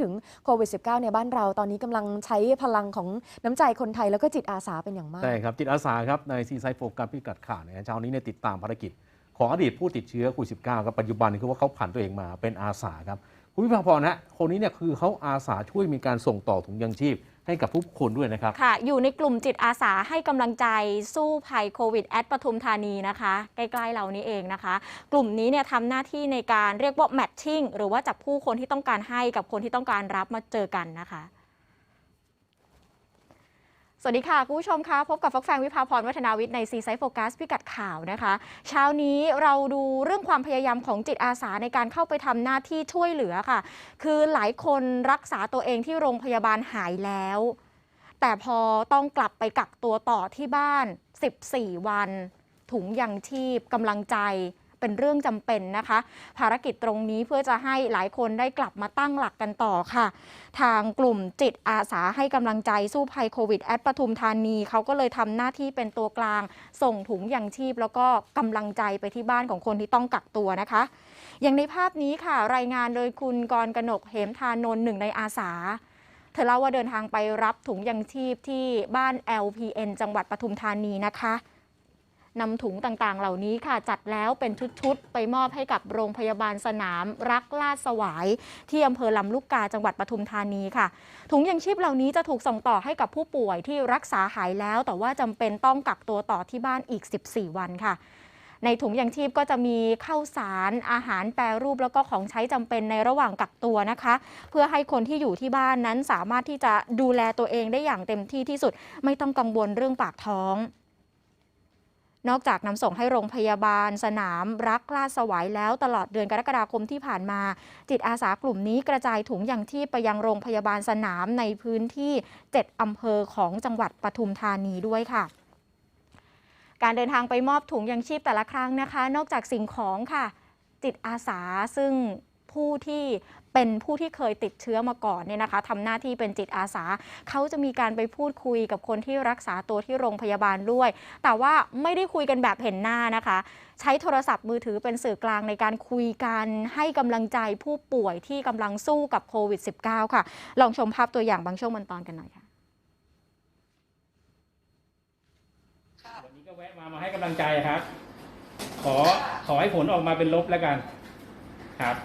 ถึงโควิด -19 ในบ้านเราตอนนี้กำลังใช้พลังของน้ำใจคนไทยแล้วก็จิตอาสาเป็นอย่างมาก ใช่ครับ จิตอาสาครับ ในซีไซโฟกัสพิกัดข่าวเนี่ยเช้านี้เนี่ยติดตามภารกิจ ของอดีตผู้ติดเชื้อโควิด -19 ครับปัจจุบันคือว่าเขาผ่านตัวเองมาเป็นอาสาครับ คุณพิพาพรนะคนนี้เนี่ยคือเขาอาสาช่วยมีการส่งต่อถุงยังชีพ ให้กับผู้คนด้วยนะครับ ค่ะ อยู่ในกลุ่มจิตอาสาให้กำลังใจสู้ภัยโควิดแอดปทุมธานีนะคะ ใกล้ๆเรานี้เองนะคะ กลุ่มนี้เนี่ยทำหน้าที่ในการเรียกว่าแมทชิ่งหรือว่าจับผู้คนที่ต้องการให้กับคนที่ต้องการรับมาเจอกันนะคะ สวัสดีค่ะ คุณผู้ชมคะพบกับฟักแฟงวิภาพรวัฒนาวิทย์ในซีไซโฟกัสพิกัดข่าวนะคะ เช้านี้เราดูเรื่องความพยายามของจิตอาสาในการเข้าไปทำหน้าที่ช่วยเหลือค่ะ คือหลายคนรักษาตัวเองที่โรงพยาบาลหายแล้ว แต่พอต้องกลับไปกักตัวต่อที่บ้าน 14 วัน ถุงยังชีพกำลังใจ เป็นเรื่องจำเป็นนะคะ ภารกิจตรงนี้เพื่อจะให้หลายคนได้กลับมาตั้งหลักกันต่อค่ะ ทางกลุ่มจิตอาสาให้กำลังใจสู้ภัยโควิดแอดปทุมธานีเขาก็เลยทำหน้าที่เป็นตัวกลาง ส่งถุงยังชีพ แล้วก็กำลังใจไปที่บ้านของคนที่ต้องกักตัวนะคะ อย่างในภาพนี้ค่ะ รายงานโดยคุณกรกนกเหมทานนท์หนึ่งในอาสาเธอเล่าว่าเดินทางไปรับถุงยังชีพที่บ้าน LPN จังหวัดปทุมธานีนะคะ นำถุงต่างๆ เหล่านี้ค่ะ จัดแล้วเป็นชุด ๆ ไปมอบให้กับโรงพยาบาลสนาม รักลาดสวาย ที่อำเภอลำลูกกาจังหวัดปทุมธานีค่ะ ถุงยังชีพเหล่านี้จะถูกส่งต่อให้กับผู้ป่วยที่รักษาหายแล้ว แต่ว่าจำเป็นต้องกักตัวต่อที่บ้านอีก 14 วันค่ะในถุงยังชีพก็จะมีข้าวสารอาหารแปรรูปแล้วก็ของใช้จำเป็นในระหว่างกักตัวนะคะ เพื่อให้คนที่อยู่ที่บ้านนั้นสามารถที่จะดูแลตัวเองได้อย่างเต็มที่ที่สุด ไม่ต้องกังวลเรื่องปากท้อง นอกจากนำส่งให้โรงพยาบาล สนามรักลาดสวายแล้วตลอดเดือนกรกฎาคมที่ผ่านมา จิตอาสากลุ่มนี้กระจายถุงยังชีพไปยังโรงพยาบาลสนามในพื้นที่ 7 อำเภอของจังหวัดปทุมธานีด้วยค่ะการเดินทางไปมอบถุงยังชีพแต่ละครั้งนะคะ นอกจากสิ่งของค่ะ จิตอาสาซึ่ง ผู้ที่เป็นผู้ที่เคยติดเชื้อมาก่อนเนี่ยนะคะทำหน้าที่เป็นจิตอาสา เขาจะมีการไปพูดคุยกับคนที่รักษาตัวที่โรงพยาบาลด้วย แต่ว่าไม่ได้คุยกันแบบเห็นหน้านะคะ ใช้โทรศัพท์มือถือเป็นสื่อกลางในการคุยกันให้กำลังใจผู้ป่วยที่กำลังสู้กับโควิด -19 ค่ะ ลองชมภาพตัวอย่างบางช่วงบางตอนกันหน่อยค่ะวันนี้ก็แวะมามาให้กำลังใจครับ ขอขอให้ผลออกมาเป็นลบแล้วกัน ครับ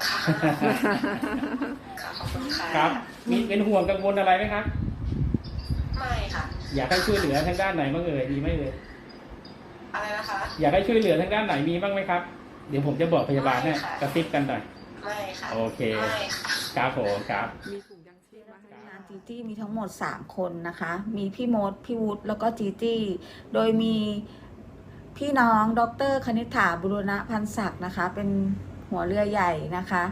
ค่ะขอบคุณค่ะครับ มีเป็นห่วงกังวลอะไรไหมครับ ไม่ค่ะ อยากให้ช่วยเหลือทางด้านไหนบ้างเอ่ยมีไหมเอ่ยอะไรนะคะ อยากให้ช่วยเหลือทางด้านไหนมีบ้างไหมครับ เดี๋ยวผมจะบอกพยาบาลให้ไม่ค่ะ กระซิบกันหน่อย ไม่ค่ะโอเค ไม่ค่ะ ครับผมครับ มีถุงยังชีพมาให้ งานจีจี้มีทั้งหมด 3 คนนะคะ มีพี่มด พี่วุฒิแล้วก็จีจี้ โดยมีพี่น้องดรคณิษฐาบุรณพันศักดิ์นะคะ เป็น หัวเรือใหญ่นะคะ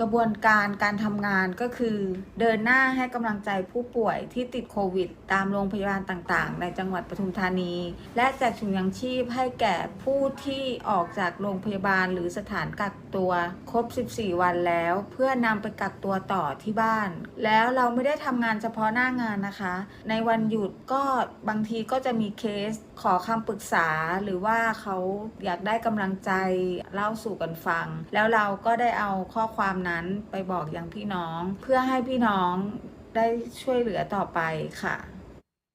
กระบวนการการทำงานก็คือ เดินหน้าให้กำลังใจผู้ป่วยที่ติดโควิด ตามโรงพยาบาลต่างๆ ในจังหวัดปทุมธานี และแจกถุงยังชีพให้แก่ผู้ที่ออกจากโรงพยาบาลหรือสถานกักตัวครบ 14 วันแล้ว เพื่อนำไปกักตัวต่อที่บ้าน แล้วเราไม่ได้ทำงานเฉพาะหน้างานนะคะ ในวันหยุดก็บางทีก็จะมีเคสขอคำปรึกษาหรือว่าเขาอยากได้กำลังใจเล่าสู่กันฟัง แล้วเราก็ได้เอาข้อความนั้นไปบอกยังพี่น้อง เพื่อให้พี่น้องได้ช่วยเหลือต่อไปค่ะ